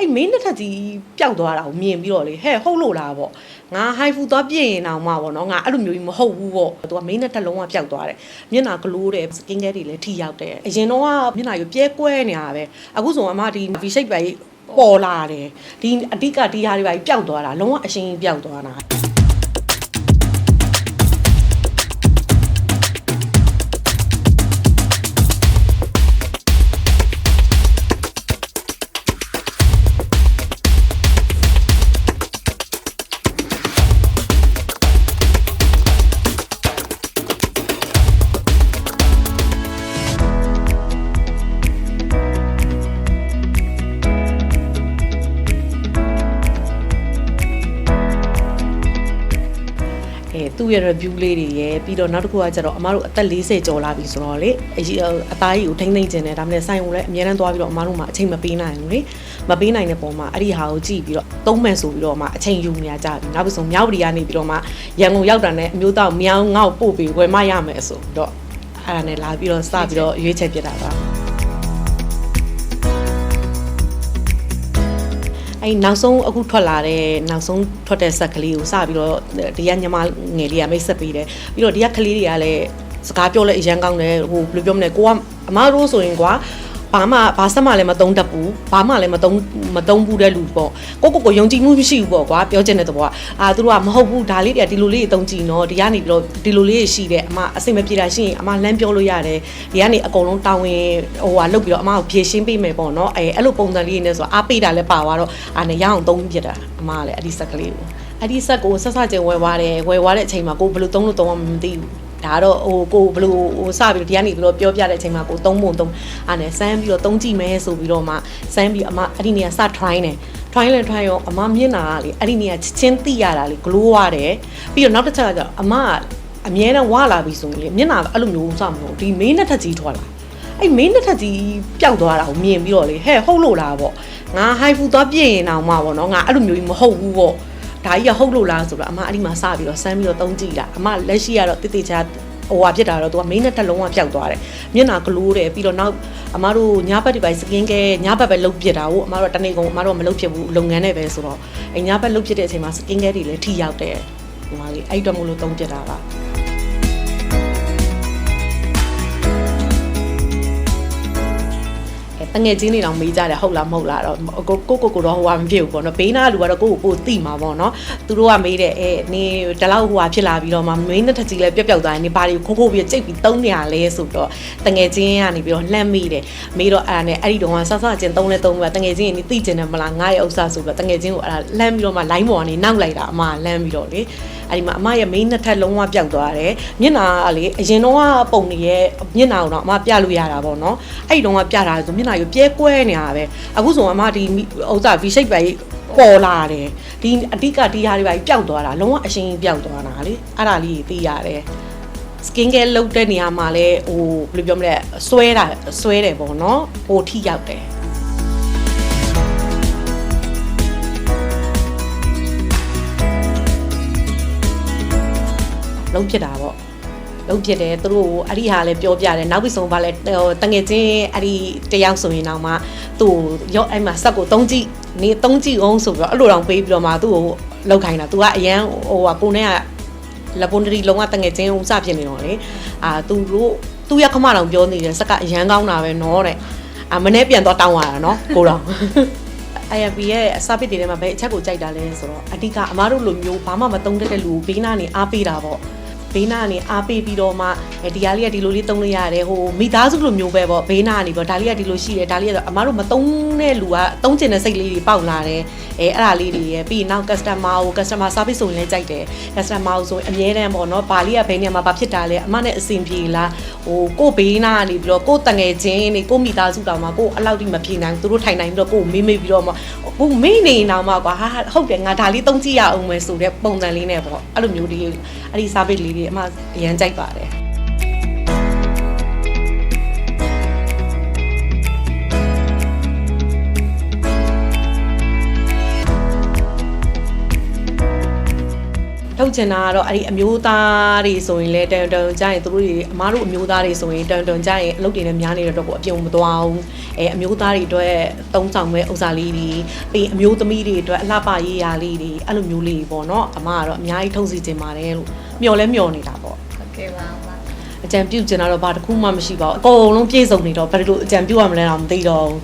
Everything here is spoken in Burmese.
အဲ့မင်းနှစ်ထပ်ကြီးပျောက်သွားတာကိုမြင်ပြီးတော့လေဟဲ့ဟုတ်လို့လားပေါ့ငါဟိုင်ဖူသွားပြည့်ရင်တော့မှပေါ့နော်ငါအဲ့လိုမျိုးကြီးမဟုတ်ဘူးပေါ့သူကမင်းနှစ်ထပ်လုံးဝပျောက်သွားတယ်မျက်နှာကလိုးတယ်စကင်ကဲတွေလည်းထိရောက်တယ်အရင်တော့ကမျက်နှာကြီးပြဲကွဲနေတာပဲအခုဆိုအမဒီ V shape ပဲပေါ်လာတယ်ဒီအဓိကဒီဟာတွေပဲပျောက်သွားတာလုံးဝအရှင်းကြီးပျောက်သွားတာ ရဲ့ review လေးတွေရယ်ပြီးတော့နောက်တစ်ခုကကျတော့အမတို့အသက်40ကျော်လာပြီဆိုတော့လေအကြီးအသားကြီးကိုထိမ့်သိမ့်ကျင်တယ်ဒါမှလည်းဆိုင်ကိုလည်းအများတန်းသွားပြီးတော့အမတို့မှအချိန်မပေးနိုင်ဘူးလေမပေးနိုင်တဲ့ပုံမှာအဲ့ဒီဟာကိုကြည့်ပြီးတော့သုံးမယ်ဆိုပြီးတော့မှအချိန်ယူနေရကြပြီနောက်ပြီးဆိုမြောက်ပြည်ကနေပြီးတော့မှရန်ကုန်ရောက်တာနဲ့အမျိုးသားမြောင်းငေါ့ပို့ပြီးဝယ်မရမယ်ဆိုပြီးတော့အဲ့ဒါနဲ့လာပြီးတော့စပြီးတော့ရွေးချယ်ပြစ်တာပါ အဲ့နောက်ဆုံးအခုထွက်လာတဲ့နောက်ဆုံးထွက်တဲ့ဆက်ကလေးကိုစပြီးတော့ဒီကညီမငယ်လေးကမိတ်ဆက်ပေးတယ်ပြီးတော့ဒီကကလေးတွေကလည်းစကားပြောလဲအရန်ကောင်းတယ်ဟိုဘယ်လိုပြောမလဲကိုကအမားတို့ဆိုရင်ကွာ ဘာမှဘာဆက်မှလည်းမတုံးတတ်ဘူးဘာမှလည်းမတုံးမတုံးဘူးတဲ့လူပေါ့ကိုကိုကိုယုံကြည်မှုမရှိဘူးပေါ့ကွာပြောချင်တဲ့သဘောကအာသူတို့ကမဟုတ်ဘူးဒါလေးတွေကဒီလိုလေးတွေတုံးကြည့်နော်ဒီကနေပြီးတော့ဒီလိုလေးတွေရှိတယ်အမအစိမ့်မပြေတာရှိရင်အမလမ်းပြောလို့ရတယ်ဒီကနေအကုန်လုံးတာဝန်ဟိုဟာလုပ်ပြီးတော့အမကိုဖြည့်ရှင်းပေးမယ်ပေါ့နော်အဲအဲ့လိုပုံစံလေးနဲ့ဆိုတော့အားပေးတာလည်းပါသွားတော့အာနဲ့ရအောင်သုံးပြတာအမကလည်းအဲ့ဒီဆက်ကလေးကိုအဲ့ဒီဆက်ကိုဆက်ဆက်ချင်းဝယ်သွားတယ်ဝယ်သွားတဲ့အချိန်မှာကိုဘယ်လိုသုံးလို့သုံးမှမသိဘူး ဒါတော့ဟိုကိုဘယ်လိုဟိုစပြီးဒီကနေပြီးတော့ပြောပြတဲ့အချိန်မှာကိုသုံးပုံသုံးအာနဲ့စမ်းပြီးတော့သုံးကြည့်မယ်ဆိုပြီးတော့မှစမ်းပြီးအမအဲ့ဒီနေရာစ try နေ try လဲ try ရောအမမျက်နာကလေအဲ့ဒီနေရာချက်ချင်းသိရတာလေ glow ရတယ်ပြီးတော့နောက်တစ်ချက်ကကျတော့အမကအမြဲတမ်းဝလာပြီဆိုရင်လေမျက်နာကအဲ့လိုမျိုးစမလို့ဒီမင်းနှစ်ထပ်ကြီးထွက်လာအဲ့မင်းနှစ်ထပ်ကြီးပျောက်သွားတာကိုမြင်ပြီးတော့လေဟဲ့ဟုတ်လို့လားပေါ့ငါဟိုင်ဖူသွားပြည့်ရင်တော့မှပေါ့နော်ငါအဲ့လိုမျိုးကြီးမဟုတ်ဘူးပေါ့ ဒါကြီးကဟုတ်လို့လားဆိုတော့အမအဲ့ဒီမှာစပြီးတော့စမ်းပြီးတော့သုံးကြည့်တာအမလက်ရှိကတော့တိတိကျကျဟိုဟာဖြစ်တာတော့သူကမင်းနဲ့တက်လုံးဝပျောက်သွားတယ်မျက်နှာကလိုးတယ်ပြီးတော့နောက်အမတို့ညဘက်ဒီပိုင်းစကင်ကဲညဘက်ပဲလုတ်ပြစ်တာကိုအမတို့ကတနေ့ကုန်အမတို့ကမလုတ်ဖြစ်ဘူးလုပ်ငန်းနဲ့ပဲဆိုတော့အဲညဘက်လုတ်ဖြစ်တဲ့အချိန်မှာစကင်ကဲတွေလည်းထိရောက်တယ်ဟိုမှာလေအဲ့တော့မလို့သုံးပြစ်တာပါ တငယ်ချင်းတွေတောင်မေးကြတယ်ဟုတ်လားမဟုတ်လားတော့ကိုကိုကိုကိုတော့ဟိုဟာမဖြစ်ဘူးပေါ့နော်ဘေးနာလူကတော့ကိုကိုပိုသိမှာပေါ့နော်သူတို့ကမေးတယ်အဲနေဒီလောက်ဟိုဟာဖြစ်လာပြီးတော့မှမင်းတစ်ထကြီးလဲပျောက်ပျောက်သွားရင်နေဘာတွေခိုးခိုးပြီးကြိတ်ပြီးတုံးနေရလဲဆိုတော့တငယ်ချင်းကနေပြီးတော့လှမ်းမိတယ်မေးတော့အဲ့ဒါနဲ့အဲ့ဒီတော့ဆဆချင်းတုံးလဲတုံးပြီးတငယ်ချင်းကနေသိကျင်တယ်မလားငါရဲ့ဥစ္စာဆိုတော့တငယ်ချင်းကိုအဲ့ဒါလှမ်းပြီးတော့မှ line ပေါ်ကနေနောက်လိုက်တာအမကလှမ်းပြီးတော့လေအဲ့ဒီမှာအမရဲ့ main နှစ်ထပ်လုံးဝပျောက်သွားတယ်မျက်နှာကလေအရင်တော့ကပုံနေရဲ့မျက်နှာကိုတော့အမပြလို့ရတာပေါ့နော်အဲ့ဒီတော့ကပြတာဆိုမျက်နှာကိုပြဲကွဲနေတာပဲအခုဆိုအမဒီဥစ္စာ V shape ပဲပေါ်လာတယ်ဒီအဓိကဒီဟာတွေပဲပျောက်သွားတာလုံးဝအရှင်းကြီးပျောက်သွားတာလေအဲ့ဒါလေးသိရတယ် skin care လုပ်တဲ့နေရာမှာလဲဟိုဘယ်လိုပြောမလဲဆွဲတာဆွဲတယ်ပေါ့နော်ဟိုထိရောက်တယ်လုံးဖြစ်တာပေါ့ လုံးဖြစ်တယ်သူတို့ကိုအဲ့ဒီဟာလည်းပြောပြတယ်နောက်ပြီးဆုံးပါလဲဟိုတငယ်ချင်းအဲ့ဒီတယောက်ဆိုရင်တော့မှသူ့ကိုရော့အဲ့မှာဆက်ကိုတုံးကြည့်နေတုံးကြည့်အောင်ဆိုပြီးတော့အဲ့လိုတောင်ပေးပြီးတော့မှသူ့ကိုလောက်ခိုင်းတာသူကအရန်ဟိုကကိုနဲ့ကလပွန်တရီလုံးဝတငယ်ချင်းဥစဖြစ်နေတော့လေအာသူတို့သူ့ရခမတောင်ပြောနေတယ်စကအရန်ကောင်းတာပဲနော်တဲ့အာမနေ့ပြန်တော့တောင်းရတာနော်ကိုတော် IMP ရဲ့အစပစ်တွေထဲမှာဘယ်အချက်ကိုကြိုက်တာလဲဆိုတော့အဓိကအမားတို့လိုမျိုးဘာမှမတုံးတတ်တဲ့လူကိုဘေးနားနေအားပေးတာပေါ့ ဘေးနားကနေအားပေးပြီးတော့မှအဲဒီဟာလေးကဒီလိုလေးတုံးလို့ရတယ်ဟိုမိသားစုလိုမျိုးပဲပေါ့ဘေးနားကနေပေါ့ဒါလေးကဒီလိုရှိတယ်ဒါလေးကအမားတို့မတုံးတဲ့လူကတုံးကျင်တဲ့စိတ်လေးတွေပေါက်လာတယ်အဲအဲ့ဒါလေးတွေရပြီးနောက် customer ကို customer service ဆိုရင်လည်းကြိုက်တယ် customer ကိုဆိုရင်အမြဲတမ်းပေါ့နော်ဘာလေးကဘယ်နေရာမှာဘာဖြစ်တာလဲအမနဲ့အဆင်ပြေလားဟိုကိုဘေးနားကနေပြီးတော့ကိုတငယ်ချင်းနေကိုမိသားစုတောင်မှကိုအလောက်တိမပြေနိုင်ဘူးသူတို့ထိုင်နိုင်ပြီးတော့ကိုမေးမေးပြီးတော့မှ ကိုမေးနေနေတော့မှကွာဟာဟုတ်တယ်ငါဒါလေးတုံးကြည့်ရအောင်မယ်ဆိုတဲ့ပုံစံလေးနဲ့ပေါ့အဲ့လိုမျိုးလေးအဲ့ဒီ service လေးတွေအမအရန်ကြိုက်ပါတယ် ထုတ်ချင်တာကတော့အဲ့ဒီအမျိုးသားတွေဆိုရင်လည်းတန်တန်ကြရင်သူတို့တွေအမားတို့အမျိုးသားတွေဆိုရင်တန်တန်ကြရင်အလုပ်တွေနဲ့များနေတဲ့တော့ကိုအပြုံမသွားဘူးအဲအမျိုးသားတွေအတွက်သုံးဆောင်မဲ့ဥစ္စာလေးတွေပြီးရင်အမျိုးသမီးတွေအတွက်အလှပရေးရာလေးတွေအဲ့လိုမျိုးလေးပေါ့နော်အမကတော့အများကြီးထုတ်စီချင်ပါတယ်လို့မျော်လဲမျော်နေတာပေါ့ဟုတ်ကဲ့ပါအမအကြံပြုချင်တာတော့ဘာတစ်ခုမှမရှိပါဘူးအကုန်လုံးပြည့်စုံနေတော့ဘယ်လိုအကြံပြုရမလဲတော့မသိတော့ဘူး